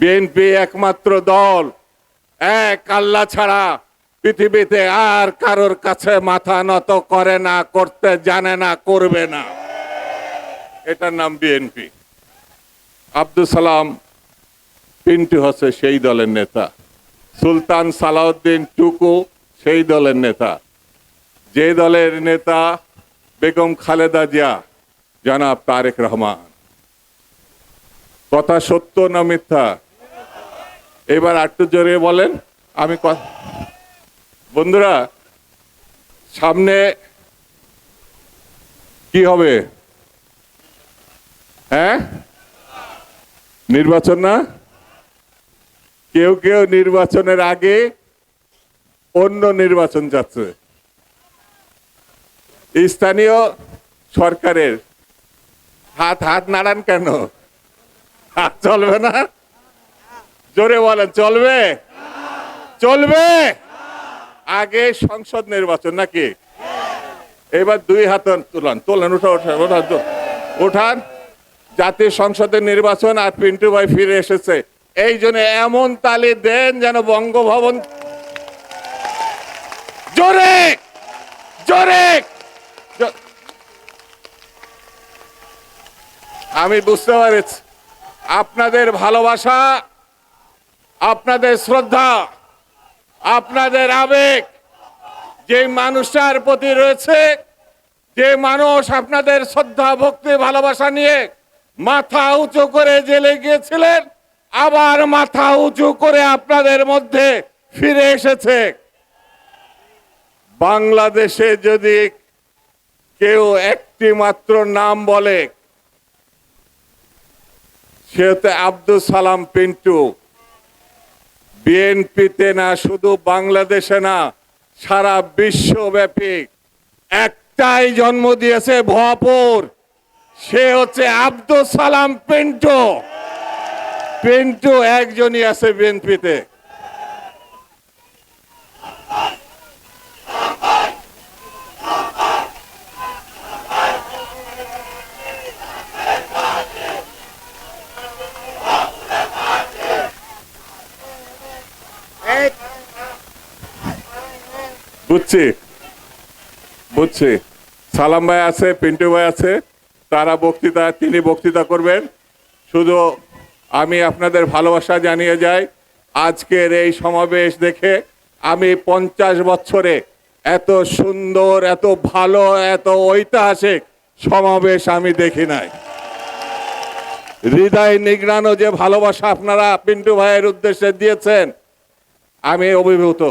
BNP একমাত্র দল। এক আল্লাহ ছাড়া পৃথিবীতে আর কারোর কাছে মাথা নত করে না, করতে জানে না, করবে না। এটার নাম বিএনপি আব্দুল সালাম পিন্টু হচ্ছে সেই দলের নেতা। সুলতান সালাউদ্দিন টুকু সেই দলের নেতা। যে দলের নেতা বেগম খালেদা জিয়া, জনাব তারেক রহমান। কথা সত্য না মিথ্যা? এবার একটু জোরে বলেন, আমি বন্ধুরা, সামনে কি হবে? হ্যাঁ? নির্বাচন না? কেউ কেউ নির্বাচনের আগে অন্য নির্বাচন যাচ্ছে। স্থানীয় সরকারের। হাত হাত নাড়ান কেন? হাত চলবে না? জোরে বলেন, চলবে? চলবে? আগে সংসদ নির্বাচন নাকি? এবার দুই হাত তুলান, তোলেন, উঠা ওঠা ওঠান। ওঠান জাতীয় সংসদের নির্বাচন আর পিন্টু ভাই ফিরে এসেছে। এই জন্য এমন তালি দেন যেন বঙ্গভবন জোরে! জোরে! আমি বুঝতে পারছি। আপনাদের ভালোবাসা আপনাদের শ্রদ্ধা, আপনাদের আবেগ, যে মানুষটার প্রতি রয়েছে, যে মানুষ আপনাদের শ্রদ্ধা, ভক্তি, ভালোবাসা নিয়ে মাথা উঁচু করে জেলে গিয়েছিলেন, আবার মাথা উঁচু করে আপনাদের মধ্যে ফিরে এসেছে। বাংলাদেশে যদি কেউ একটি মাত্র নাম বলে, সে হচ্ছে আব্দুল সালাম পিন্টু। বিএনপিতে না, শুধু বাংলাদেশে না, সারা বিশ্বব্যাপী একটাই জন্ম দিয়েছে ভপুর সে হচ্ছে আব্দুল সালাম পিন্টু। পিন্টু একজনই আছে বিএনপিতে। বুঝছি। বুঝছি। সালাম ভাই আছে, পিন্টু ভাই আছে, তারা বক্তৃতা, তিনি বক্তৃতা করবেন। শুধু আমি আপনাদের ভালোবাসা জানিয়ে যাই, আজকের এই সমাবেশ দেখে আমি পঞ্চাশ বছরে এত সুন্দর, এত ভালো, এত ঐতিহাসিক সমাবেশ আমি দেখি নাই। হৃদয় নিগড়ানো যে ভালোবাসা আপনারা পিন্টু ভাইয়ের উদ্দেশ্যে দিয়েছেন, আমি অভিভূত।